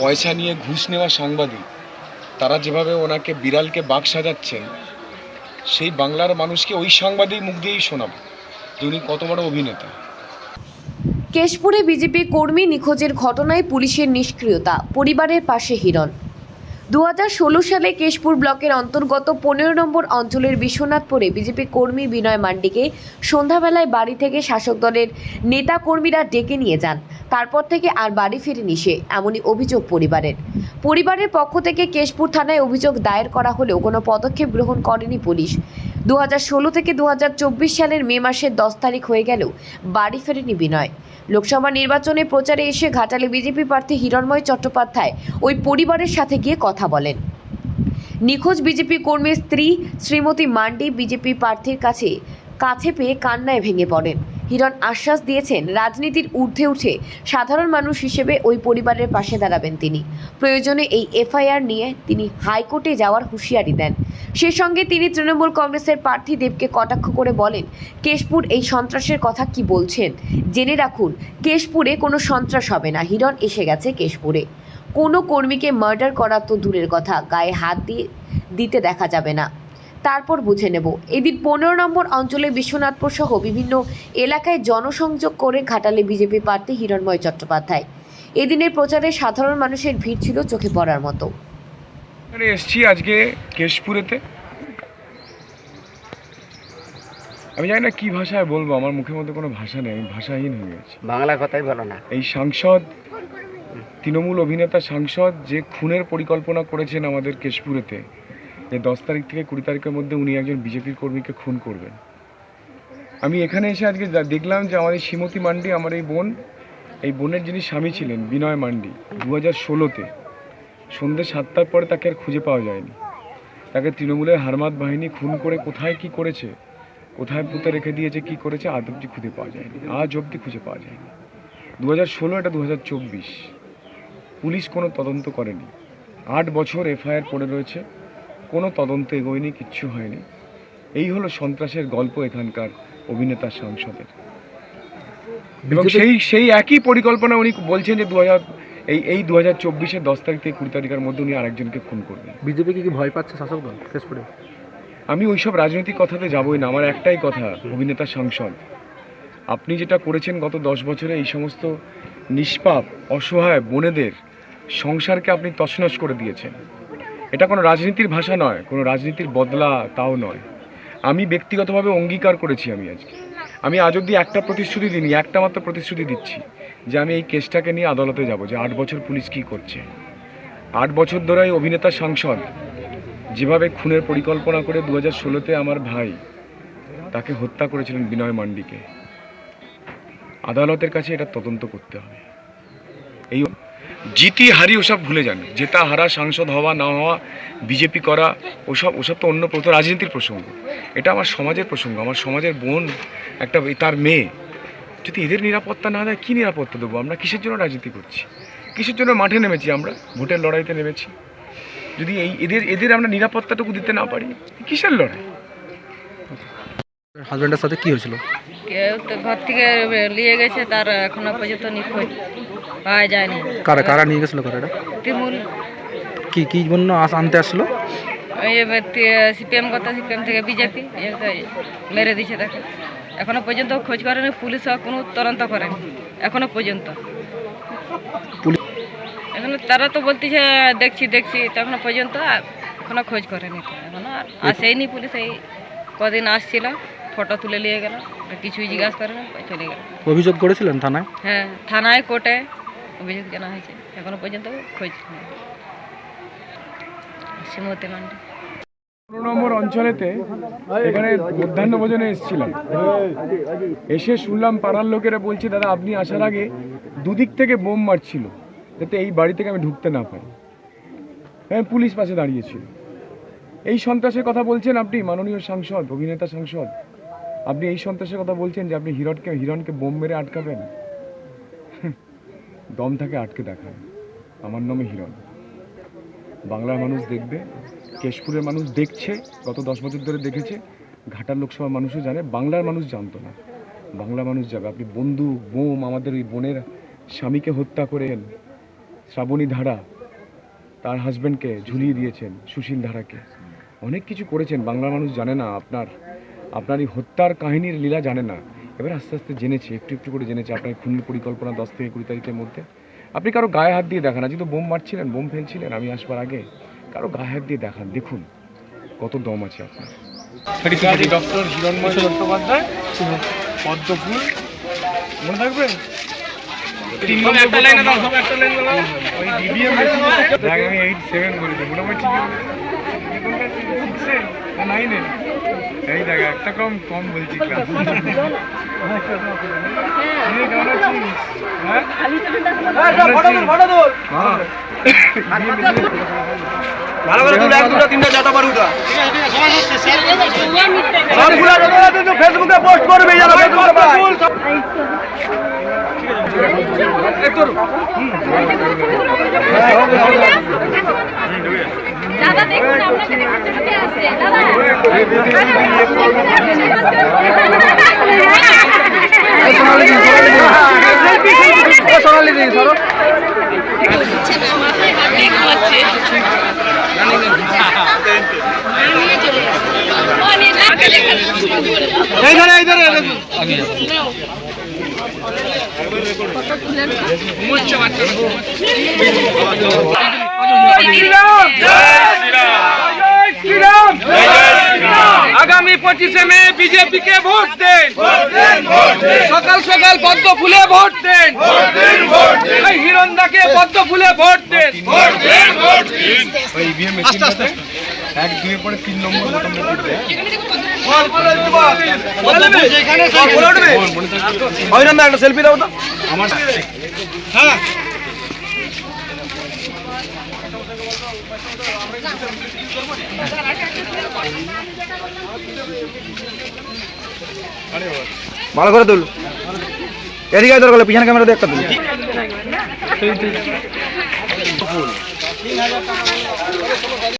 পয়সা নিয়ে ঘুষ নেওয়া সাংবাদিক, তারা যেভাবে ওনাকে বিড়ালকে বাঘ সাজাচ্ছেন, সেই বাংলার মানুষকে ওই সাংবাদিক মুখ দিয়েই শোনাব, যে উনি কত বড় অভিনেতা। কেশপুরে বিজেপি কর্মী নিখোঁজের ঘটনায় পুলিশের নিষ্ক্রিয়তা, পরিবারের পাশে হিরণ। দু হাজার ষোলো সালে কেশপুর ব্লকের অন্তর্গত পনেরো নম্বর অঞ্চলের বিশ্বনাথপুরে বিজেপি কর্মী বিনয় মান্ডিকে সন্ধ্যাবেলায় বাড়ি থেকে শাসক দলের নেতা কর্মীরা ডেকে নিয়ে যান। তারপর থেকে আর বাড়ি ফেরেনি সে, এমনই অভিযোগ পরিবারের। পরিবারের পক্ষ থেকে কেশপুর থানায় অভিযোগ দায়ের করা হলেও কোনো পদক্ষেপ গ্রহণ করেনি পুলিশ। দু হাজার ষোলো থেকে দু হাজার চব্বিশ সালের মে মাসের দশ তারিখ হয়ে গেলেও বাড়ি ফেরেনি বিনয়। লোকসভা নির্বাচনে প্রচারে এসে ঘাটালে বিজেপি প্রার্থী হিরণময় চট্টোপাধ্যায় ওই পরিবারের সাথে গিয়ে কথা বলেন। নিখোঁজ বিজেপি কর্মীর স্ত্রী শ্রীমতী মান্ডি বিজেপি প্রার্থীর কাছে কাছে পেয়ে কান্নায় ভেঙে পড়েন। হিরণ আশ্বাস দিয়েছেন রাজনীতির ঊর্ধ্বে উঠে সাধারণ মানুষ হিসেবে ওই পরিবারের পাশে দাঁড়াবেন তিনি। প্রয়োজনে এই এফআইআর নিয়ে তিনি হাইকোর্টে যাওয়ার হুঁশিয়ারি দেন। সে সঙ্গে তিনি তৃণমূল কংগ্রেসের প্রার্থী দেবকে কটাক্ষ করে বলেন, কেশপুর, এই সন্ত্রাসের কথা কি বলছেন? জেনে রাখুন, কেশপুরে কোনো সন্ত্রাস হবে না। হিরণ এসে গেছে কেশপুরে। কোনো কর্মীকে মার্ডার করা তো দূরের কথা। গায়ে হাত দিয়ে, দিতে দেখা যাবে না। তারপর বুঝে নেব। এদিন পনেরো নম্বর অঞ্চলে বিশ্বনাথপুর সহ বিভিন্ন এলাকায় জনসংযোগ করে ঘাটালে বিজেপি প্রার্থী হিরণময় চট্টোপাধ্যায়। এদিনের প্রচারে সাধারণ মানুষের ভিড় ছিল চোখে পড়ার মতো। এসছি আজকে কেশপুরেতে। আমি জানি না কি ভাষায় বলব আমার মুখের মধ্যে কোনো ভাষা নেই আমি ভাষাহীন হয়ে গেছি। বাংলা কথাই বলো না। এই সাংসদ তৃণমূল অভিনেতা সাংসদ যে খুনের পরিকল্পনা করেছেন আমাদের কেশপুরেতে যে দশ তারিখ থেকে কুড়ি তারিখের মধ্যে উনি একজন বিজেপির কর্মীকে খুন করবেন। আমি এখানে এসে আজকে দেখলাম যে আমার এই শ্রীমতী মান্ডি, আমার এই বোন, এই বোনের যিনি স্বামী ছিলেন, বিনয় মান্ডি দু হাজার ষোলোতে সন্ধ্যে সাতটার পরে তাকে আর খুঁজে পাওয়া যায়নি। তাকে তৃণমূলের হারমাত বাহিনী খুন করে কোথায় কি করেছে, কোথায় পুঁতে রেখে দিয়েছে, কি করেছে, আজ অব্দি খুঁজে পাওয়া যায়নি। আজ অব্দি খুঁজে পাওয়া যায়নি। দু হাজার ষোলো এটা দু হাজার চব্বিশ। পুলিশ কোনো তদন্ত করেনি। আট বছর এফআইআর পড়ে রয়েছে। কোনো তদন্ত এগোয়নি কিচ্ছু হয়নি। এই হলো সন্ত্রাসের গল্প এখানকার অভিনেতা সাংসদের। এবং সেই সেই একই পরিকল্পনা উনি বলছেন যে দু হাজার এই এই দু হাজার চব্বিশের দশ তারিখ থেকে কুড়ি তারিখের মধ্যে উনি আরেকজনকে খুন করবেন। বিজেপি কি ভয় পাচ্ছে শাসক দল কেশপুরে আমি ওইসব রাজনৈতিক কথাতে যাবই না আমার একটাই কথা অভিনেতা সাংসদ। আপনি যেটা করেছেন গত দশ বছরে এই সমস্ত নিষ্পাপ অসহায় বোনেদের সংসারকে আপনি তছনছ করে দিয়েছেন। এটা কোনো রাজনীতির ভাষা নয়, কোনো রাজনীতির বদলা তাও নয়। আমি ব্যক্তিগতভাবে অঙ্গীকার করেছি আমি আজকে। আমি আজ অব্দি একটা প্রতিশ্রুতি দিইনি, একটা মাত্র প্রতিশ্রুতি দিচ্ছি যে আমি এই কেসটাকে নিয়ে আদালতে যাব, যে আট বছর পুলিশ কী করছে। আট বছর ধরে এই অভিনেতা সাংসদ, যেভাবে খুনের পরিকল্পনা করে দু হাজার ষোলোতে আমার ভাই তাকে হত্যা করেছিলেন বিনয় মান্ডিকে, আদালতের কাছে এটা তদন্ত করতে হবে। জিতি হারি ওসব ভুলে যান। জেতা হারা সাংসদ হওয়া না হওয়া বিজেপি করা ওসব ওসব তো অন্য প্রথম রাজনীতির প্রসঙ্গ। এটা আমার সমাজের প্রসঙ্গ। আমার সমাজের বোন একটা তার মেয়ে যদি এদের নিরাপত্তা না দেয় কী নিরাপত্তা দেবো? আমরা কিসের জন্য রাজনীতি করছি? কিসের জন্য মাঠে নেমেছি আমরা? ভোটের লড়াইতে নেমেছি। যদি এই এদের এদের আমরা নিরাপত্তাটুকু দিতে না পারি কিসের লড়াই? হাজব্যান্ডের সাথে কি হয়েছিল? ঘর থেকে নিয়ে গেছে তার এখনও পর্যন্ত নিখোঁজ। পাওয়া যায়নি। কারা কারা নিয়ে গেছিল কারা এটা? তৃণমূল কি কি জন্য আনতে আসছিল ওই সিপিএম কথা সিপিএম থেকে বিজেপি মেরে দিছে তাকে। এখনও পর্যন্ত খোঁজ করেনি পুলিশ কোনো তদন্ত করেনি। এখনও পর্যন্ত। এখনও তারা তো বলতেছে দেখছি দেখছি তখনো পর্যন্ত এখনও খোঁজ করেনি। এখনও আর আসেইনি পুলিশ এই কদিন আসছিল ফটো তুলে নিয়ে গেল কিছুই জিজ্ঞাসা করে না চলে গেল। অভিযোগ করেছিলেন থানায়? হ্যাঁ থানায় কোর্টে। অভিযোগ জানা হয়েছে। এখনও পর্যন্ত খোঁজ নেই। শ্রীমতী মান্ডি। পনেরো নম্বর অঞ্চলেতে এখানে মধ্যাহ্ন ভোজনে এসেছিলাম। এসে শুনলাম পাড়ার লোকেরা বলছে, দাদা, আপনি আসার আগে দুদিক থেকে বোম মারছিল, যাতে এই বাড়ি থেকে আমি ঢুকতে না পারি। হ্যাঁ পুলিশ পাশে দাঁড়িয়েছিল এই সন্ত্রাসের কথা বলছেন আপনি, মাননীয় সাংসদ, অভিনেতা সাংসদ। আপনি এই সন্ত্রাসের কথা বলছেন যে আপনি হিরণকে হিরণকে বোম মেরে আটকাবেন? দম থাকে আটকে দেখায়। আমার নামে হিরণ। বাংলার মানুষ দেখবে, কেশপুরের মানুষ দেখছে, গত দশ বছর ধরে দেখেছে। ঘাটার লোকসভা মানুষও জানে, বাংলার মানুষ জানতো না। বাংলা মানুষ যাবে। আপনি বন্দুক বোম, আমাদের ওই বোনের স্বামীকে হত্যা করেন, শ্রাবণী ধারা, তার হাজব্যান্ডকে ঝুলিয়ে দিয়েছেন, সুশীল ধারাকে। অনেক কিছু করেছেন, বাংলার মানুষ জানে না, আপনার আপনার এই হত্যার কাহিনীর লীলা জানে না। এবার আস্তে আস্তে জেনেছে একটু একটু করে জেনেছে আপনার খুনের পরিকল্পনা দশ থেকে কুড়ি তারিখের মধ্যে। আপনি কারও গায়ে হাত দিয়ে দেখান আজকে তো বোম মারছিলেন বোম ফেলছিলেন আমি আসবার আগে কারও গায়ে হাত দিয়ে দেখান দেখুন কত দম আছে আপনার। ডক্টর হিরণময় চট্টোপাধ্যায় পদ্মফুল মনে থাকবে? তিন নম্বর একটা লাইনে দাও সব একটা লাইন দাও। ওই ডিবিএম দেখ আমি এইট সেভেন বলেছি মোটামুটি নাইনে এই দেখ একটা কম কম বলছি ভালো করে তুলে এক দুটো তিনটা বার উঠা। সবগুলো ফেসবুকে পোস্ট করবে যারা ফেসবুকে পায় দাদা দেখুন আপনাকে দেখতে দেখতে আসছে দাদা আগামী পঁচিশে মে বিজেপি কে ভোট দেন। সকাল সকাল পদ্ম ফুলে ভোট দেন। এই হিরণদাকে পদ্ম ফুলে ভোট দেন। ইভিএম মেশিন এক দুয়ে পরে তিন নম্বর নামে একটা সেলফি দাও তো ভালো করে তুল। এদিকে দরকার পিছনে ক্যামেরা দেখ তুল।